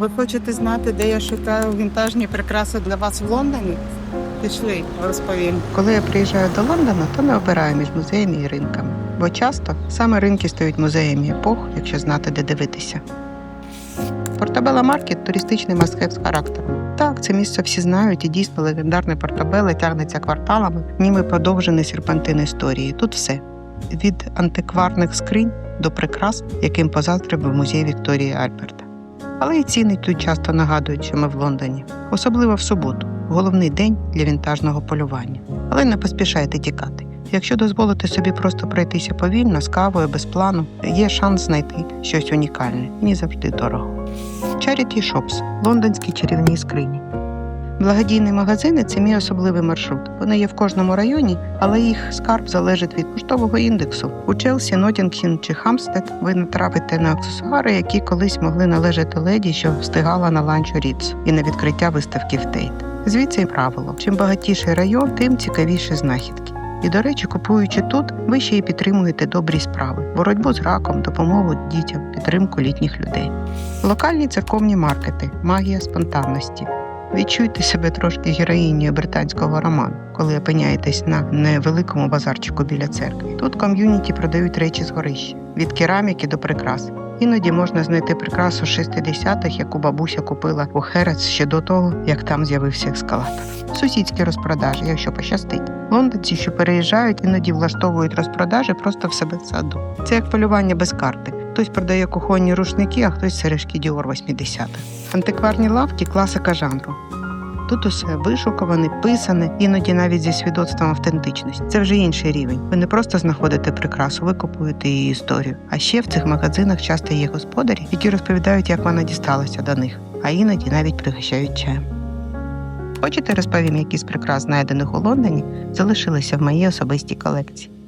Ви хочете знати, де я шукаю вінтажні прикраси для вас в Лондоні? Пішли, розповім. Коли я приїжджаю до Лондона, то не обираю між музеями і ринками. Бо часто саме ринки стають музеями епох, якщо знати, де дивитися. Портабела Маркет туристичний маскет з характером. Так, це місце всі знають, і дійсно легендарне Портабеле тягнеться кварталами, ніби продовжений серпантин історії. Тут все від антикварних скринь до прикрас, яким позаздрив музей Вікторії Альберта. Але і ціни тут часто нагадують, що ми в Лондоні, особливо в суботу, головний день для вінтажного полювання. Але не поспішайте тікати. Якщо дозволити собі просто пройтися повільно, з кавою, без плану, є шанс знайти щось унікальне, не завжди дорого. Charity Shops – лондонські чарівні скрині. Благодійні магазини це мій особливий маршрут. Вони є в кожному районі, але їх скарб залежить від поштового індексу. У Челсі, Нотінгхін чи Хамстед ви натрапите на аксесуари, які колись могли належати леді, що встигала на ланч у Ріц і на відкриття виставки в Тейт. Звідси й правило: чим багатіший район, тим цікавіші знахідки. І, до речі, купуючи тут, ви ще й підтримуєте добрі справи, боротьбу з раком, допомогу дітям, підтримку літніх людей. Локальні церковні маркети, магія спонтанності. Відчуйте себе трошки героїнею британського роману, коли опиняєтесь на невеликому базарчику біля церкви. Тут ком'юніті продають речі з горища від кераміки до прикрас. Іноді можна знайти прикрасу 60-х, яку бабуся купила у Херец ще до того, як там з'явився ескалатор. Сусідські розпродажі, якщо пощастить. Лондонці, що переїжджають, іноді влаштовують розпродажі просто в себе в саду. Це як полювання без карти. Хтось продає кухонні рушники, а хтось сережки Діор 80-х. Антикварні лавки класика жанру. Тут усе вишуковане, писане, іноді навіть зі свідоцтвом автентичності. Це вже інший рівень. Ви не просто знаходите прикрасу, ви купуєте її історію. А ще в цих магазинах часто є господарі, які розповідають, як вона дісталася до них, а іноді навіть пригощають чаєм. Хочете розповім, які з прикрас, знайдених у Лондоні, залишилися в моїй особистій колекції.